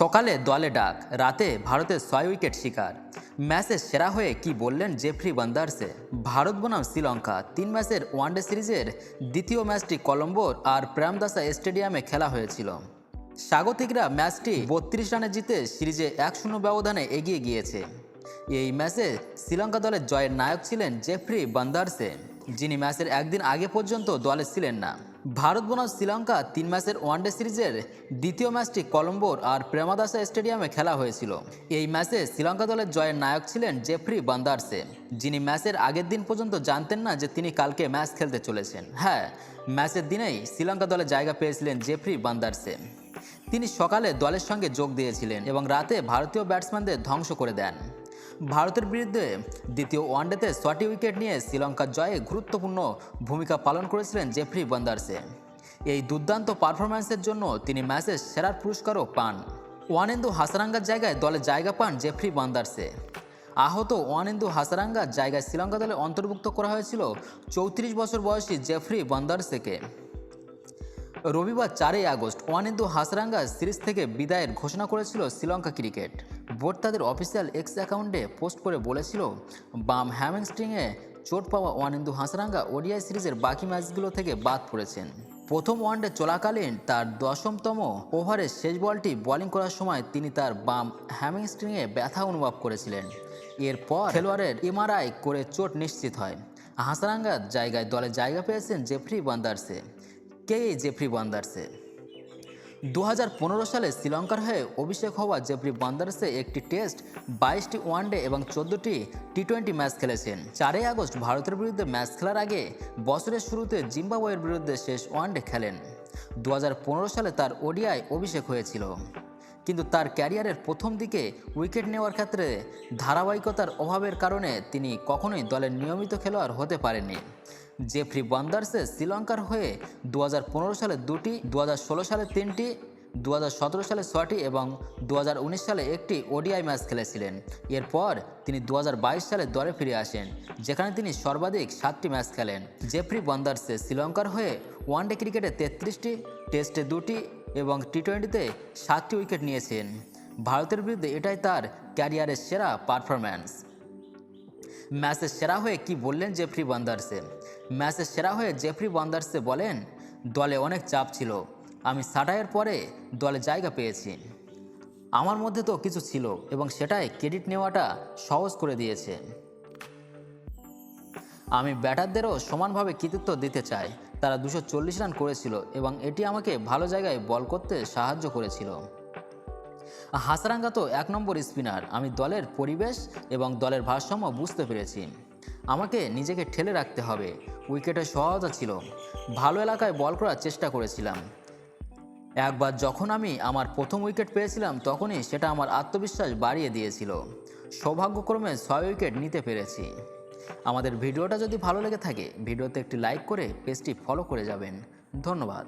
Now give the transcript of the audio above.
সকালে দলে ডাক, রাতে ভারতের ছয় উইকেট শিকার। ম্যাচে সেরা হয়ে কি বললেন জেফ্রি বান্দার্সে ভারত বনাম শ্রীলঙ্কা, তিন ম্যাচের ওয়ানডে সিরিজের দ্বিতীয় ম্যাচটি কলম্বোর আর প্রেমদাসা স্টেডিয়ামে খেলা হয়েছিল। স্বাগতিকরা ম্যাচটি বত্রিশ রানে জিতে সিরিজে এক শূন্য ব্যবধানে এগিয়ে গিয়েছে। এই ম্যাচে শ্রীলঙ্কা দলের জয়ের নায়ক ছিলেন জেফ্রি বান্দার্সে যিনি ম্যাচের একদিন আগে পর্যন্ত দলে ছিলেন না। ভারত বনাম শ্রীলঙ্কা তিন ম্যাচের ওয়ানডে সিরিজের দ্বিতীয় ম্যাচটি কলম্বোর আর প্রেমাদাসা স্টেডিয়ামে খেলা হয়েছিল। এই ম্যাচে শ্রীলঙ্কা দলের জয়ের নায়ক ছিলেন জেফ্রি বান্দার্সে। যিনি ম্যাচের আগের দিন পর্যন্ত জানতেন না যে তিনি কালকে ম্যাচ খেলতে চলেছেন। হ্যাঁ ম্যাচের দিনেই শ্রীলঙ্কা দলে জায়গা পেয়েছিলেন জেফ্রি বান্দার্সে। তিনি সকালে দলের সঙ্গে যোগ দিয়েছিলেন এবং রাতে ভারতীয় ব্যাটসম্যানদের ধ্বংস করে দেন। ভারতের বিরুদ্ধে দ্বিতীয় ওয়ানডেতে ছটি উইকেট নিয়ে শ্রীলঙ্কার জয়ে গুরুত্বপূর্ণ ভূমিকা পালন করেছিলেন জেফ্রি বান্দার্সে এই দুর্দান্ত পারফরম্যান্সের জন্য তিনি ম্যাচের সেরার পুরস্কারও পান। ওয়ানেন্দু হাসারাঙ্গার জায়গায় দলে জায়গা পান জেফ্রি বান্দার্সে আহত ওয়ানেন্দু হাসারাঙ্গার জায়গায় শ্রীলঙ্কা দলে অন্তর্ভুক্ত করা হয়েছিল চৌত্রিশ বছর বয়সী জেফ্রি বান্দার্সেকে রবিবার চারই আগস্ট ওয়ানেন্দু হাসরাঙ্গা সিরিজ থেকে বিদায়ের ঘোষণা করেছিল শ্রীলঙ্কা ক্রিকেট। বোর্ড তাদের অফিসিয়াল এক্স অ্যাকাউন্টে পোস্ট করে বলেছিল, বাম হ্যামিংস্ট্রিংয়ে চোট পাওয়া ওয়ানেন্দু হাসরাঙ্গা ওডিআই সিরিজের বাকি ম্যাচগুলো থেকে বাদ পড়েছেন। প্রথম ওয়ানডে চলাকালীন তার দশমতম ওভারের শেষ বলটি বোলিং করার সময় তিনি তার বাম হ্যামিংস্ট্রিংয়ে ব্যথা অনুভব করেছিলেন। এরপর খেলোয়াড়ের এমআরআই করে চোট নিশ্চিত হয়। হাসারাঙ্গার জায়গায় দলে জায়গা পেয়েছেন জেফ্রি বান্দার্সে কে জেফ্রি বান্দার্সে? দু হাজার পনেরো সালে শ্রীলঙ্কার হয়ে অভিষেক হওয়া জেফ্রি বান্দার্সে একটি টেস্ট বাইশটি ওয়ানডে এবং চোদ্দোটি টি টোয়েন্টি ম্যাচ খেলেছেন। চারই আগস্ট ভারতের বিরুদ্ধে ম্যাচ খেলার আগে বছরের শুরুতে জিম্বাবুয়ের বিরুদ্ধে শেষ ওয়ানডে খেলেন। দু হাজার পনেরো সালে তার ওডিআই অভিষেক হয়েছিল। কিন্তু তার ক্যারিয়ারের প্রথম দিকে উইকেট নেওয়ার ক্ষেত্রে ধারাবাহিকতার অভাবের কারণে তিনি কখনোই দলের নিয়মিত খেলোয়াড় হতে পারেননি। জেফ্রি বান্দার্সে শ্রীলঙ্কার হয়ে দু হাজার পনেরো সালে দুটি দু হাজার ষোলো সালে তিনটি দু হাজার সতেরো সালে ছয়টি এবং দু হাজার উনিশ সালে একটি ওডিআই ম্যাচ খেলেছিলেন। এরপর তিনি দু হাজার বাইশ সালে দলে ফিরে আসেন, যেখানে তিনি সর্বাধিক সাতটি ম্যাচ খেলেন। জেফ্রি বান্দার্সে শ্রীলঙ্কার হয়ে ওয়ানডে ক্রিকেটে তেত্রিশটি, টেস্টে দুটি এবং টি টোয়েন্টিতে সাতটি উইকেট নিয়েছেন। ভারতের বিরুদ্ধে এটাই তার ক্যারিয়ারের সেরা পারফরম্যান্স ম্যাচের সেরা হয়ে কি বললেন জেফ্রি বান্দার্সে ম্যাচের সেরা হয়ে জেফ্রি বান্দার্সে বলেন, দলে অনেক চাপ ছিল। আমি সাটায়ের পরে দলে জায়গা পেয়েছি। আমার মধ্যে তো কিছু ছিল এবং সেটাই ক্রেডিট নেওয়াটা সহজ করে দিয়েছে। আমি ব্যাটারদেরও সমানভাবে কৃতিত্ব দিতে চাই। তারা দুশো চল্লিশ রান করেছিল এবং এটি আমাকে ভালো জায়গায় বল করতে সাহায্য করেছিল। হাসারাঙ্গা তো এক নম্বর স্পিনার। আমি দলের পরিবেশ এবং দলের ভারসাম্য বুঝতে পেরেছি। আমাকে নিজেকে ঠেলে রাখতে হবে। উইকেটের সহায়তা ছিল। ভালো এলাকায় বল করার চেষ্টা করেছিলাম। একবার যখন আমি আমার প্রথম উইকেট পেয়েছিলাম, তখনই সেটা আমার আত্মবিশ্বাস বাড়িয়ে দিয়েছিল। সৌভাগ্যক্রমে ছয় উইকেট নিতে পেরেছি। আমাদের ভিডিওটা যদি ভালো লেগে থাকে, ভিডিওতে একটি লাইক করে পেজটি ফলো করে যাবেন। ধন্যবাদ।